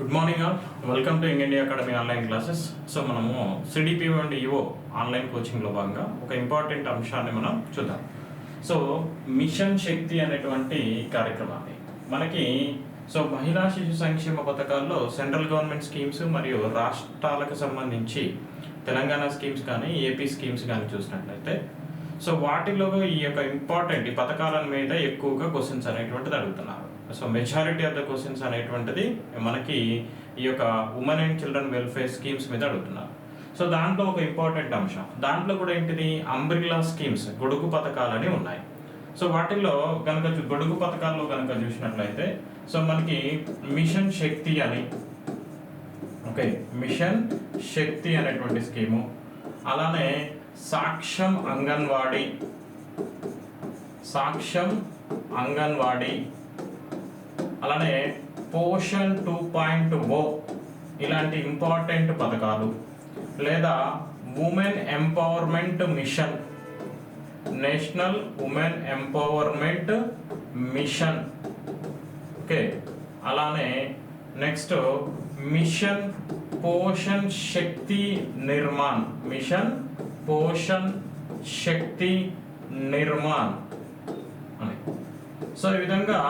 Good morning all welcome to ing India academy online classes so మనము CDP and EO online కోచింగ్లో భాగంగా ఒక important అంశాన్ని మనం చూద్దాం. సో మిషన్ శక్తి అనేటువంటి కార్యక్రమాన్ని. మనకి సో మహిళా శిశు సంక్షేమ పథకాల్లో సెంట్రల్ గవర్నమెంట్ స్కీమ్స్ మరియు రాష్ట్రాలకు సంబంధించి తెలంగాణ స్కీమ్స్ కానీ ఏపీ స్కీమ్స్ కానీ చూసినట్లయితే సో వాటిలో ఈ యొక్క ఇంపార్టెంట్ ఈ పథకాల మీద ఎక్కువగా క్వశ్చన్స్ అనేటువంటిది అడుగుతున్నారు. So majority of the questions అనేటువంటిది మనకి ఈ యొక్క women and children welfare schemes మీద అడుగుతున్నారు. సో దాంట్లో ఒక ఇంపార్టెంట్ అంశం. దాంట్లో కూడా ఏంటిది? అంబ్రిల్లా స్కీమ్స్ గొడుగు పథకాలని ఉన్నాయి. సో వాటిల్లో కనుక గొడుగు పథకాల్లో కనుక చూసినట్లయితే సో మనకి మిషన్ శక్తి అని ఓకే మిషన్ శక్తి అనేటువంటి స్కీము అలానే సాక్ష్యం అంగన్వాడీ సాక్ష్యం అంగన్వాడీ అలానే పోషన్ టూ పాయింట్ ఓ ఇలాంటి ఇంపార్టెంట్ పథకాలు లేదా women empowerment mission national women empowerment mission. Okay అలానే next mission Poshan Shakti Nirman mission Poshan Shakti Nirman అని. సో ఈ విధంగా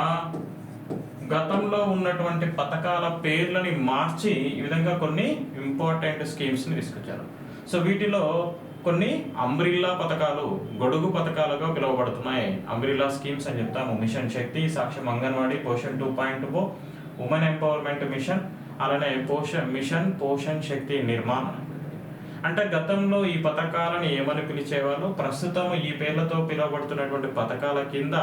గతంలో ఉన్నటువంటి పథకాల పేర్లని మార్చి ఈ విధంగా కొన్ని ఇంపార్టెంట్ స్కీమ్స్ని తీసుకొచ్చారు. సో వీటిలో కొన్ని అంబ్రిల్లా పథకాలు గొడుగు పథకాలుగా పిలువబడుతున్నాయి. అంబ్రిల్లా స్కీమ్స్ అని చెప్తాము. Mission Shakti Saksham Anganwadi Poshan two point four women empowerment mission అలానే పోషన్ మిషన్ పోషన్ శక్తి నిర్మాణం అంటే గతంలో ఈ పథకాలను ఏమని పిలిచేవాళ్ళు? ప్రస్తుతం ఈ పేర్లతో పిలువబడుతున్నటువంటి పథకాల కింద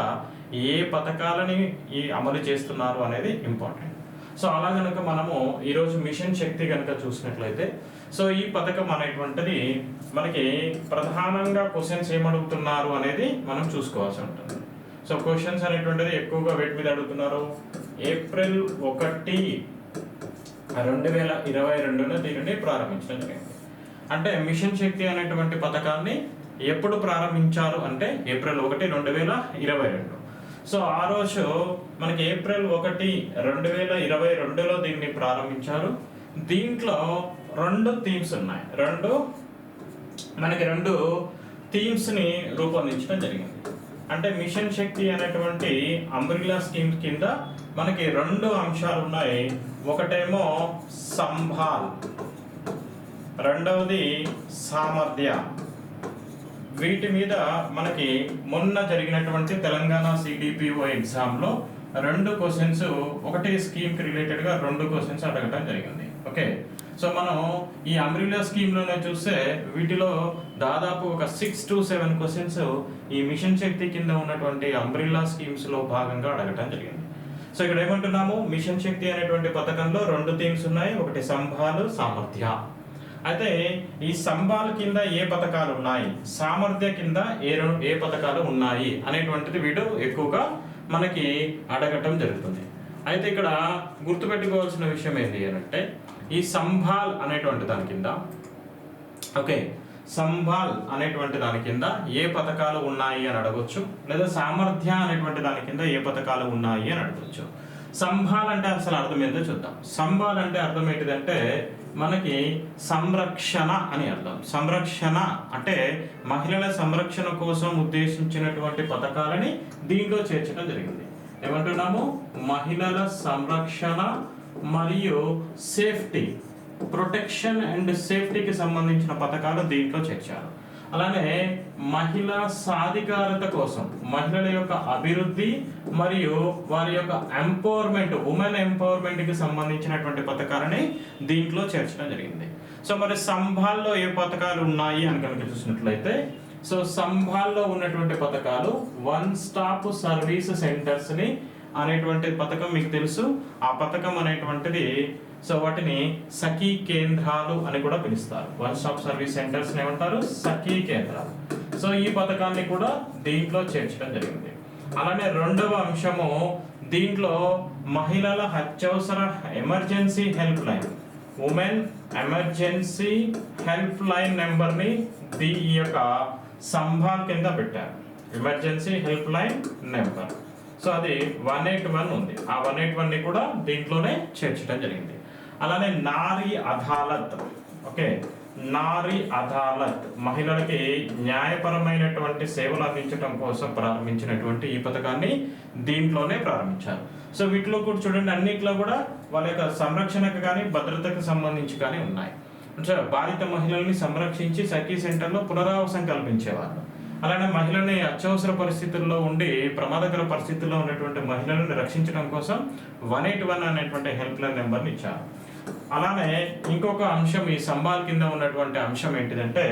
ఏ పథకాలని ఈ అమలు చేస్తున్నారు అనేది ఇంపార్టెంట్ సో అలా కనుక మనము ఈరోజు మిషన్ శక్తి కనుక చూసినట్లయితే సో ఈ పథకం అనేటువంటిది మనకి ప్రధానంగా క్వశ్చన్స్ ఏమడుగుతున్నారు అనేది మనం చూసుకోవాల్సి ఉంటుంది. సో క్వశ్చన్స్ అనేటువంటిది ఎక్కువగా వేటి మీద అడుగుతున్నారు. ఏప్రిల్ ఒకటి రెండు వేల ఇరవై రెండున దీనిని ప్రారంభించడం జరిగింది. అంటే మిషన్ శక్తి అనేటువంటి పథకాన్ని ఎప్పుడు ప్రారంభించారు అంటే ఏప్రిల్ ఒకటి రెండు వేల ఇరవై రెండు. సో ఆ రోజు మనకి ఏప్రిల్ ఒకటి రెండు వేల ఇరవై రెండులో దీన్ని ప్రారంభించారు. దీంట్లో రెండు థీమ్స్ ఉన్నాయి. రెండు మనకి రెండు థీమ్స్ని రూపొందించడం జరిగింది. అంటే మిషన్ శక్తి అనేటువంటి అంబ్రిలా స్కీమ్ కింద మనకి రెండు అంశాలు ఉన్నాయి. ఒకటేమో సంభాల్ రెండవది సామర్థ్య. వీటి మీద మనకి మొన్న జరిగినటువంటి తెలంగాణ సిడిపిఓ ఎగ్జామ్లో రెండు క్వశ్చన్స్ ఒకటి స్కీమ్కి రిలేటెడ్గా రెండు క్వశ్చన్స్ అడగటం జరిగింది. ఓకే? సో మనం ఈ అమ్రిలా స్కీమ్లోనే చూస్తే వీటిలో దాదాపు ఒక సిక్స్ టు సెవెన్ క్వశ్చన్స్ ఈ మిషన్ శక్తి కింద ఉన్నటువంటి అంబ్రిల్లా స్కీమ్స్లో భాగంగా అడగటం జరిగింది. సో ఇక్కడ ఏమంటున్నాము? మిషన్ శక్తి అనేటువంటి పథకంలో రెండు థీమ్స్ ఉన్నాయి. ఒకటి సంభాలు సామర్థ్య. అయితే ఈ సంభాల కింద ఏ పథకాలు ఉన్నాయి? సామర్థ్య కింద ఏ ఏ పథకాలు ఉన్నాయి? అనేటువంటిది వీడు ఎక్కువగా మనకి అడగటం జరుగుతుంది. అయితే ఇక్కడ గుర్తుపెట్టుకోవాల్సిన విషయం ఏంటి అంటే ఈ సంభాల్ అనేటువంటి దాని కింద ఓకే సంభాల్ అనేటువంటి దాని కింద ఏ పథకాలు ఉన్నాయి అని అడగొచ్చు లేదా సామర్థ్య అనేటువంటి దాని కింద ఏ పథకాలు ఉన్నాయి అని అడగొచ్చు. సంభాల్ అంటే అసలు అర్థం ఏంటో చూద్దాం. సంభాల్ అంటే అర్థం ఏంటిదంటే మనకి సంరక్షణ అని అర్థం. సంరక్షణ అంటే మహిళల సంరక్షణ కోసం ఉద్దేశించినటువంటి పథకాలని దీంట్లో చేర్చడం జరిగింది. ఏమంటున్నాము? మహిళల సంరక్షణ మరియు సేఫ్టీ ప్రొటెక్షన్ అండ్ సేఫ్టీకి సంబంధించిన పథకాలు దీంట్లో చేర్చారు. అలానే మహిళా సాధికారత కోసం మహిళల యొక్క అభివృద్ధి మరియు వారి యొక్క ఎంపవర్మెంట్ ఉమెన్ ఎంపవర్మెంట్కి సంబంధించినటువంటి పథకాలని దీంట్లో చేర్చడం జరిగింది. సో మరి సంభాల్లో ఏ పథకాలు ఉన్నాయి అని కనుక చూసినట్లయితే సో సంభాల్లో ఉన్నటువంటి పథకాలు వన్ స్టాప్ సర్వీస్ సెంటర్స్ని అనేటువంటి పథకం మీకు తెలుసు. ఆ పథకం అనేటువంటిది సో వాటిని సఖీ కేంద్రాలు అని కూడా పిలుస్తారు. వన్ స్టాప్ సర్వీస్ సెంటర్స్ ఏమంటారు? సఖీ కేంద్రాలు. సో ఈ పథకాన్ని కూడా దీంట్లో చేర్చడం జరిగింది. అలానే రెండవ అంశము దీంట్లో మహిళల అత్యవసర emergency help line. Women emergency help line నెంబర్ని దీ ఈ యొక్క సంభా కింద పెట్టారు. Emergency help line number. So అది వన్ ఎయిట్ వన్ ఉంది. ఆ వన్ ఎయిట్ వన్ని కూడా దీంట్లోనే చేర్చడం జరిగింది. అలానే నారీ అదాలత్. ఓకే? నారీ అదాలత్. మహిళలకి న్యాయపరమైనటువంటి సేవలు అందించడం కోసం ప్రారంభించినటువంటి ఈ పథకాన్ని దీంట్లోనే ప్రారంభించారు. సో వీటిలో కూడా చూడండి అన్నిట్లో కూడా వాళ్ళ యొక్క సంరక్షణకు కానీ భద్రతకు సంబంధించి కానీ ఉన్నాయి. అంటే బాధిత మహిళల్ని సంరక్షించి సఖీ సెంటర్లో పునరావసం కల్పించేవారు అలానే మహిళల్ని అత్యవసర పరిస్థితుల్లో ఉండి ప్రమాదకర పరిస్థితుల్లో ఉన్నటువంటి మహిళలను రక్షించడం కోసం వన్ ఎయిట్ వన్ అనేటువంటి హెల్ప్ లైన్ నెంబర్ని ఇచ్చారు. అలానే ఇంకొక అంశం ఈ సంబాల్ కింద ఉన్నటువంటి అంశం ఏంటిదంటే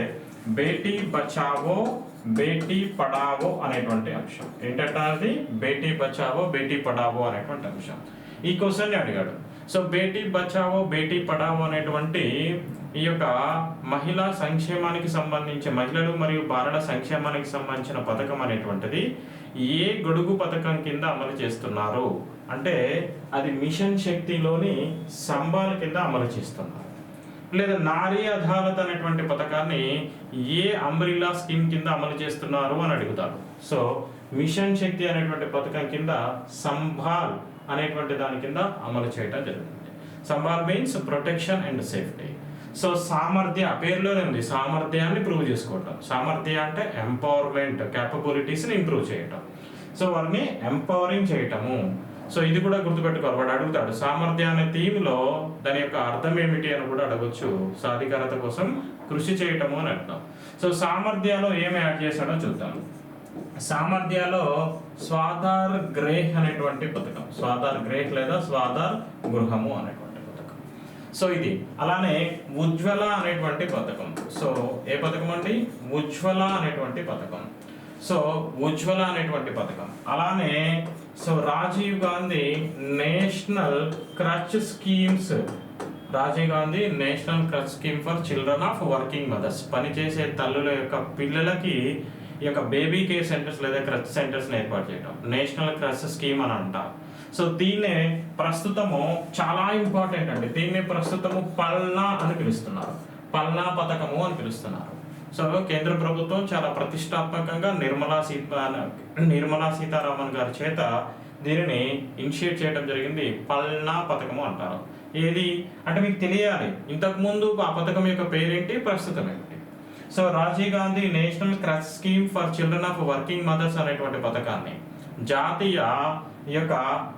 బేటీ బచావో బేటీ పడావో అనేటువంటి అంశం. ఏంటంటే అది బేటీ బచావో బేటీ పడావో అనేటువంటి అంశం. ఈ క్వశ్చన్ అడిగాడు. సో బేటీ బచావో బేటీ పడావో అనేటువంటి ఈ యొక్క మహిళా సంక్షేమానికి సంబంధించి మహిళలు మరియు బాలల సంక్షేమానికి సంబంధించిన పథకం అనేటువంటిది ఏ గొడుగు పథకం కింద అమలు చేస్తున్నారు? అంటే అది మిషన్ శక్తిలోని సంబాల కింద అమలు చేస్తున్నారు. లేదా నారీ అదాలత్ అనేటువంటి పథకాన్ని ఏ అంబ్రిల్లా స్కీమ్ కింద అమలు చేస్తున్నారు అని అడుగుతారు. సో మిషన్ శక్తి అనేటువంటి పథకం కింద సంభాల్ అనేటువంటి దాని కింద అమలు చేయటం జరుగుతుంది. Sambal means protection and safety. So Samarthya పేరులోనే ఉంది సామర్థ్యాన్ని ప్రూవ్ చేసుకోవటం. సామర్థ్య అంటే ఎంపవర్మెంట్ క్యాపబిలిటీస్ని ఇంప్రూవ్ చేయటం. సో వారిని ఎంపవరింగ్ చేయటము. సో ఇది కూడా గుర్తుపెట్టుకోవాలి. వాడు అడుగుతాడు సామర్థ్య అనే థీమ్లో దాని యొక్క అర్థం ఏమిటి? అని కూడా అడగొచ్చు. సాధికారత కోసం కృషి చేయటము అని అర్థం. సో సామర్థ్యాలో ఏమి యాడ్ చేశాడో చూద్దాం. సామర్థ్యాలో స్వాధార్ గ్రేహ్ అనేటువంటి పథకం స్వాధార్ గ్రేహ్ లేదా స్వాధార్ గృహము అనేటువంటి సో ఇది అలానే ఉజ్వల అనేటువంటి పథకం. సో ఏ పథకం అండి? ఉజ్వల అనేటువంటి పథకం. సో ఉజ్వల అనేటువంటి పథకం. అలానే so Rajiv Gandhi national creche schemes. Rajiv Gandhi national creche scheme for children of working mothers. పనిచేసే తల్లుల యొక్క పిల్లలకి ఈ యొక్క బేబీ కేర్ సెంటర్స్ లేదా క్రచ్ సెంటర్స్ని ఏర్పాటు చేయడం నేషనల్ క్రచ్ స్కీమ్ అని అంటారు సో దీన్నే ప్రస్తుతము చాలా ఇంపార్టెంట్ అండి. దీన్నే ప్రస్తుతము పల్నా అని పిలుస్తున్నారు. పల్నా పథకము అని పిలుస్తున్నారు. సో కేంద్ర ప్రభుత్వం చాలా ప్రతిష్టాత్మకంగా నిర్మలా సీతా నిర్మలా సీతారామన్ గారి చేత దీనిని ఇనిషియేట్ చేయడం జరిగింది. పల్నా పథకము అంటారు. ఏది? అంటే మీకు తెలియాలి. ఇంతకు ముందు ఆ పథకం యొక్క పేరేంటి? ప్రస్తుతం ఏంటి? So Rajiv Gandhi national creche scheme for children of working mothers అనేటువంటి పథకాన్ని జాతీయ ఈ యొక్క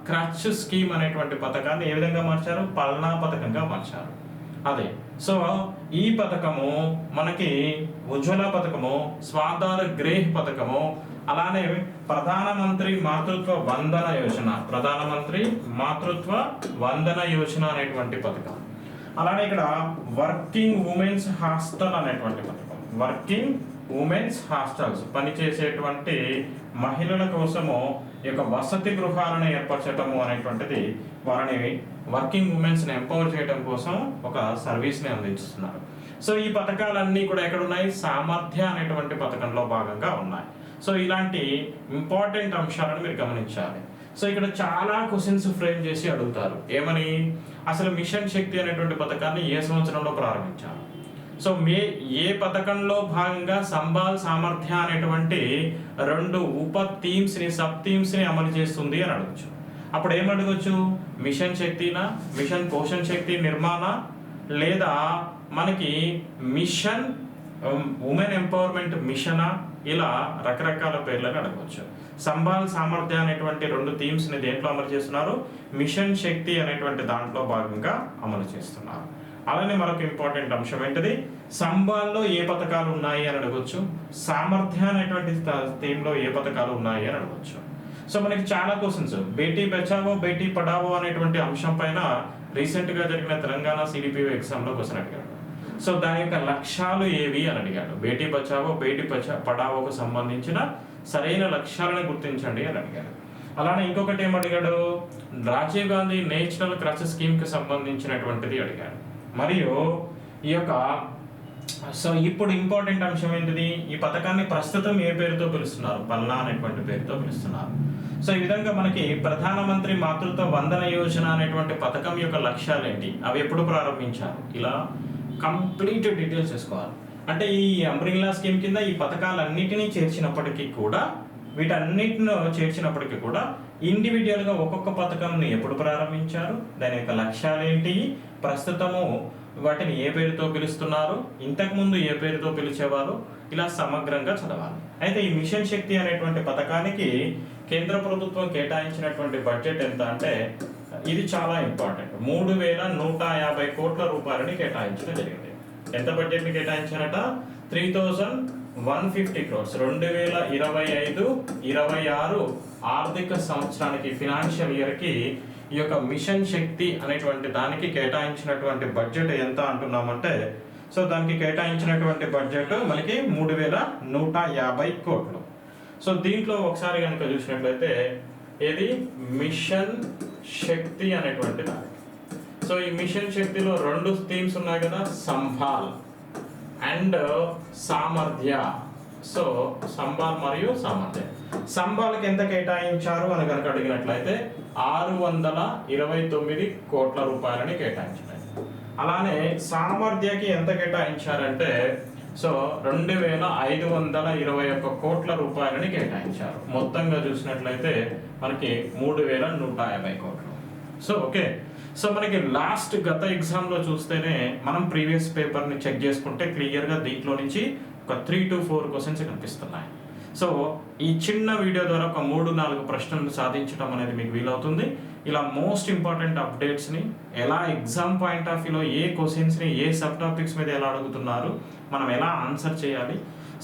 క్రచ్ స్కీమ్ అనేటువంటి పథకాన్ని ఏ విధంగా మార్చారు? పల్నా పథకంగా మార్చారు. అదే. సో ఈ పథకము మనకి ఉజ్వల పథకము స్వాధార గ్రేహ్ పథకము అలానే ప్రధానమంత్రి మాతృత్వ వందన యోజన ప్రధానమంత్రి మాతృత్వ వందన యోజన అనేటువంటి పథకం. అలానే ఇక్కడ వర్కింగ్ ఉమెన్స్ హాస్టల్ అనేటువంటి పథకం. వర్కింగ్ ఉమెన్స్ హాస్టల్స్ పనిచేసేటువంటి మహిళల కోసము ఈ యొక్క వసతి గృహాలను ఏర్పరచటము అనేటువంటిది వారిని వర్కింగ్ ఉమెన్స్ని ఎంపవర్ చేయడం కోసం ఒక సర్వీస్ని అందిస్తున్నారు. సో ఈ పథకాలన్నీ కూడా ఎక్కడ ఉన్నాయి సామర్థ్య అనేటువంటి పథకంలో భాగంగా ఉన్నాయి. సో ఇలాంటి ఇంపార్టెంట్ అంశాలను మీరు గమనించాలి. సో ఇక్కడ చాలా క్వశ్చన్స్ ఫ్రేమ్ చేసి అడుగుతారు. ఏమని? అసలు మిషన్ శక్తి అనేటువంటి పథకాన్ని ఏ సంవత్సరంలో ప్రారంభించారు? సో మే ఏ పథకంలో భాగంగా సంబాల్ సామర్థ్య అనేటువంటి రెండు ఉప థీమ్స్ని సబ్ థీమ్స్ని అమలు చేస్తుంది అని అడగచ్చు. అప్పుడు ఏం అడగచ్చు? మిషన్ శక్తినా మిషన్ పోషణ శక్తి నిర్మాణ లేదా మనకి మిషన్ ఉమెన్ ఎంపవర్మెంట్ మిషనా? ఇలా రకరకాల పేర్లను అడగవచ్చు సంబాల్ సామర్థ్య అనేటువంటి రెండు థీమ్స్ని దేంట్లో అమలు చేస్తున్నారు? మిషన్ శక్తి అనేటువంటి దాంట్లో భాగంగా అమలు చేస్తున్నారు. అలానే మరొక ఇంపార్టెంట్ అంశం ఏంటిది? సంబాల్లో ఏ పథకాలు ఉన్నాయి అని అడగొచ్చు. సామర్థ్య అనేటువంటి థీమ్లో ఏ పథకాలు ఉన్నాయి అని అడగొచ్చు. సో మనకి చాలా క్వశ్చన్స్ బేటీ బచావో బేటీ పడావో అనేటువంటి అంశం పైన రీసెంట్గా జరిగిన తెలంగాణ సిడిపిఓ ఎగ్జామ్లో క్వశ్చన్ అడిగాడు సో దాని యొక్క లక్ష్యాలు ఏవి అని అడిగాడు బేటీ బచావో బేటీ బచా పడావోకు సంబంధించిన సరైన లక్ష్యాలను గుర్తించండి అని అడిగాడు అలానే ఇంకొకటి ఏమడిగాడు? రాజీవ్ గాంధీ నేషనల్ క్రచ్ స్కీమ్కి సంబంధించినటువంటిది అడిగాడు మరియు ఈ యొక్క సో ఇప్పుడు ఇంపార్టెంట్ అంశం ఏంటిది? ఈ పథకాన్ని ప్రస్తుతం ఏ పేరుతో పిలుస్తున్నారు? పల్నా అనేటువంటి పేరుతో పిలుస్తున్నారు. సో ఈ విధంగా మనకి ప్రధానమంత్రి మాతృత్వ వందన యోజన అనేటువంటి పథకం యొక్క లక్ష్యాలు ఏంటి అవి ఎప్పుడు ప్రారంభించారు? ఇలా కంప్లీట్ డీటెయిల్స్ చేసుకోవాలి అంటే ఈ అంబ్రిల్లా స్కీమ్ కింద ఈ పథకాలన్నిటినీ చేర్చినప్పటికీ కూడా వీటన్నిటిని చేర్చినప్పటికీ కూడా ఇండివిజువల్గా ఒక్కొక్క పథకంని ఎప్పుడు ప్రారంభించారు? దాని యొక్క లక్ష్యాలు ఏంటి ప్రస్తుతము వాటిని ఏ పేరుతో పిలుస్తున్నారు? ఇంతకుముందు ఏ పేరుతో పిలిచేవారు? ఇలా సమగ్రంగా చదవాలి. అయితే ఈ మిషన్ శక్తి అనేటువంటి పథకానికి కేంద్ర ప్రభుత్వం కేటాయించినటువంటి బడ్జెట్ ఎంత అంటే ఇది చాలా ఇంపార్టెంట్. మూడు వేల నూట యాభై కోట్ల రూపాయలని కేటాయించడం జరిగింది. ఎంత బడ్జెట్ని కేటాయించారట? Three thousand one fifty crores. రెండు వేల ఇరవై ఐదు ఇరవై ఆరు ఆర్థిక సంవత్సరానికి ఫినాన్షియల్ ఇయర్కి ఈ యొక్క మిషన్ శక్తి అనేటువంటి దానికి కేటాయించినటువంటి బడ్జెట్ ఎంత అంటున్నామంటే సో దానికి కేటాయించినటువంటి బడ్జెట్ మనకి మూడు వేల నూట యాభై కోట్లు. సో దీంట్లో ఒకసారి కనుక చూసినట్లయితే ఏది? మిషన్ శక్తి అనేటువంటి దానికి. సో ఈ మిషన్ శక్తిలో రెండు థీమ్స్ ఉన్నాయి కదా సంభాల్ అండ్ సామర్థ్య. సో సంబాల్ మరియు సామర్థ్య. సంబాల్కి ఎంత కేటాయించారు అని కనుక అడిగినట్లయితే ఆరు వందల ఇరవై తొమ్మిది కోట్ల రూపాయలని కేటాయించినాయి. అలానే సామర్థ్యకి ఎంత కేటాయించారంటే సో రెండు వేల ఐదు వందల ఇరవై ఒక్క కోట్ల రూపాయలని కేటాయించారు. మొత్తంగా చూసినట్లయితే మనకి మూడు వేల నూట యాభై కోట్లు. So okay. సో మనకి లాస్ట్ గత ఎగ్జామ్లో చూస్తేనే మనం ప్రీవియస్ పేపర్ని చెక్ చేసుకుంటే క్లియర్గా దీంట్లో నుంచి ఒక త్రీ టు ఫోర్ క్వశ్చన్స్ కనిపిస్తున్నాయి. సో ఈ చిన్న వీడియో ద్వారా ఒక మూడు నాలుగు ప్రశ్నలు సాధించడం అనేది మీకు వీలవుతుంది. ఇలా మోస్ట్ ఇంపార్టెంట్ అప్డేట్స్ని ఎలా ఎగ్జామ్ పాయింట్ ఆఫ్ వ్యూలో ఏ క్వశ్చన్స్ని ఏ సబ్ టాపిక్స్ మీద ఎలా అడుగుతున్నారు మనం ఎలా ఆన్సర్ చేయాలి.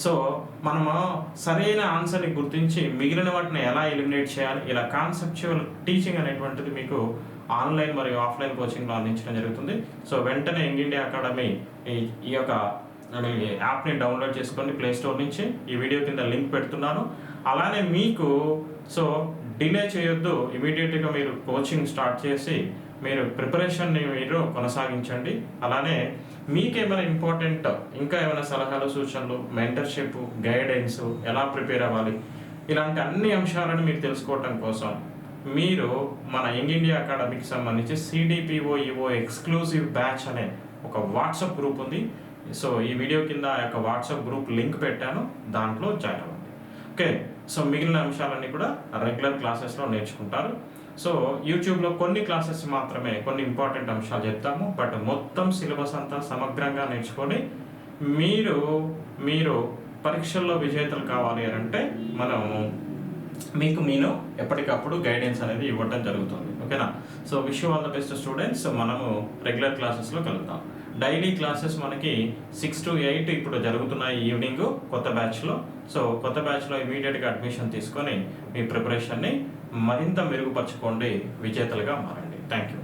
సో మనము సరైన ఆన్సర్ని గుర్తించి మిగిలిన వాటిని ఎలా ఎలిమినేట్ చేయాలి ఇలా కాన్సెప్చువల్ టీచింగ్ అనేటువంటిది మీకు ఆన్లైన్ మరియు ఆఫ్లైన్ కోచింగ్లో అందించడం జరుగుతుంది. సో వెంటనే యంగ్ ఇండియా అకాడమీ ఈ ఈ యొక్క అని యాప్ని డౌన్లోడ్ చేసుకోండి ప్లే స్టోర్ నుంచి ఈ వీడియో కింద లింక్ పెడుతున్నాను. అలానే మీకు సో డిలే చేయొద్దు. ఇమీడియట్గా మీరు కోచింగ్ స్టార్ట్ చేసి మీరు ప్రిపరేషన్ని మీరు కొనసాగించండి. అలానే మీకేమైనా ఇంపార్టెంట్ ఇంకా ఏమైనా సలహాలు సూచనలు మెంటర్షిప్ గైడెన్స్ ఎలా ప్రిపేర్ అవ్వాలి? ఇలాంటి అన్ని అంశాలను మీరు తెలుసుకోవటం కోసం మీరు మన యంగ్ ఇండియా అకాడమీకి సంబంధించి సిడిపిఓ ఈఓ ఎక్స్క్లూజివ్ బ్యాచ్ అనే ఒక వాట్సాప్ గ్రూప్ ఉంది. సో ఈ వీడియో కింద ఆ యొక్క వాట్సాప్ గ్రూప్ లింక్ పెట్టాను దాంట్లో జాయిన్ అవ్వండి. ఓకే సో మిగిలిన అంశాలన్నీ కూడా రెగ్యులర్ క్లాసెస్లో నేర్చుకుంటారు. సో యూట్యూబ్లో కొన్ని క్లాసెస్ మాత్రమే కొన్ని ఇంపార్టెంట్ అంశాలు చెప్తాము బట్ మొత్తం సిలబస్ అంతా సమగ్రంగా నేర్చుకొని మీరు మీరు పరీక్షల్లో విజేతలు కావాలి అని అంటే మనము మీకు నేను ఎప్పటికప్పుడు గైడెన్స్ అనేది ఇవ్వడం జరుగుతుంది. ఓకేనా? So wish all the best students మనము రెగ్యులర్ క్లాసెస్లో కలుద్దాం. డైలీ క్లాసెస్ మనకి సిక్స్ టు ఎయిట్ ఇప్పుడు జరుగుతున్నాయి ఈవినింగ్ కొత్త బ్యాచ్లో సో కొత్త బ్యాచ్లో ఇమీడియట్గా అడ్మిషన్ తీసుకొని మీ ప్రిపరేషన్ని మరింత మెరుగుపరచుకోండి. విజేతలుగా మారండి. Thank you